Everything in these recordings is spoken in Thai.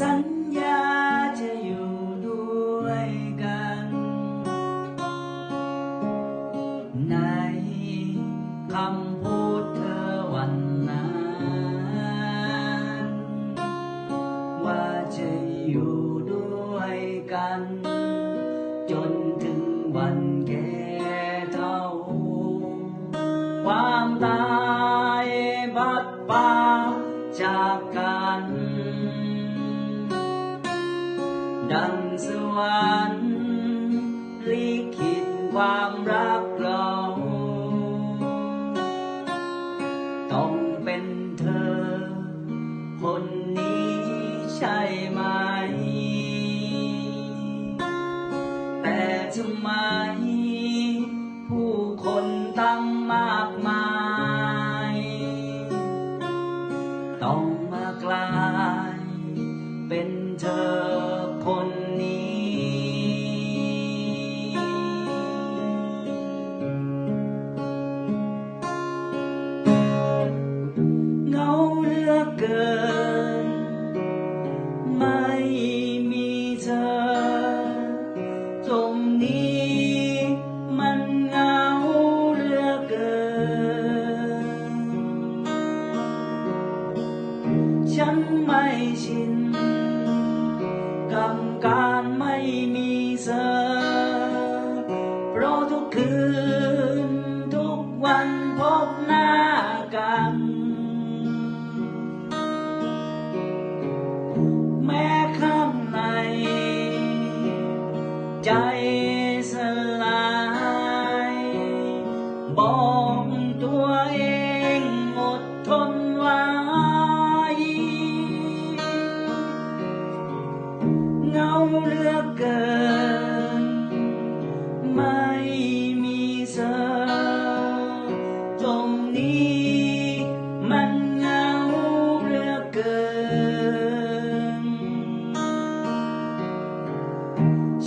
สัญญาจะอยู่ด้วยกัน ในคำพูดเธอวันนั้น ว่าจะอยู่ด้วยกัน จนถึงวันแก่เท่า ความตายบัดป ดังสวรรค์ลิขิตความรักเรา ต้องเป็นเธอ คนนี้ใช่ไหม แต่ทำไม กิน ไม่มีเธอ ตรงนี้มันเหงาเหลือเกิน ฉันไม่ชินกับการไม่มีเธอเพราะทุกคืนทุกวัน ใจสลายบอกตั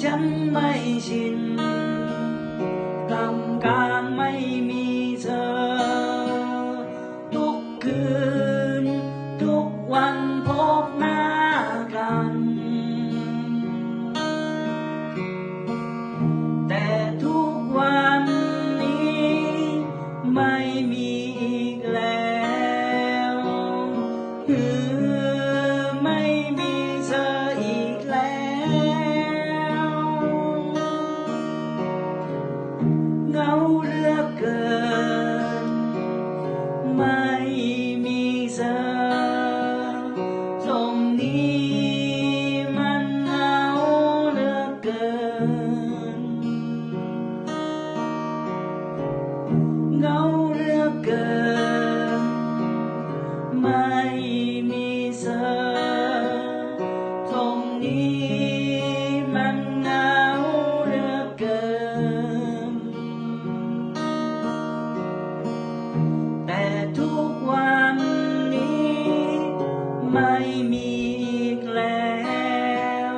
ฉันไม่ชินกับการไม่มีเธอ ทุกคืน ทุกวันพบหน้ากัน แต่ทุกวันนี้ไม่มี เกิน ไม่มีเธอตรงนี้มันหงาเหลือเกิน แต่ทุกวันนี้ไม่มีอีกแล้ว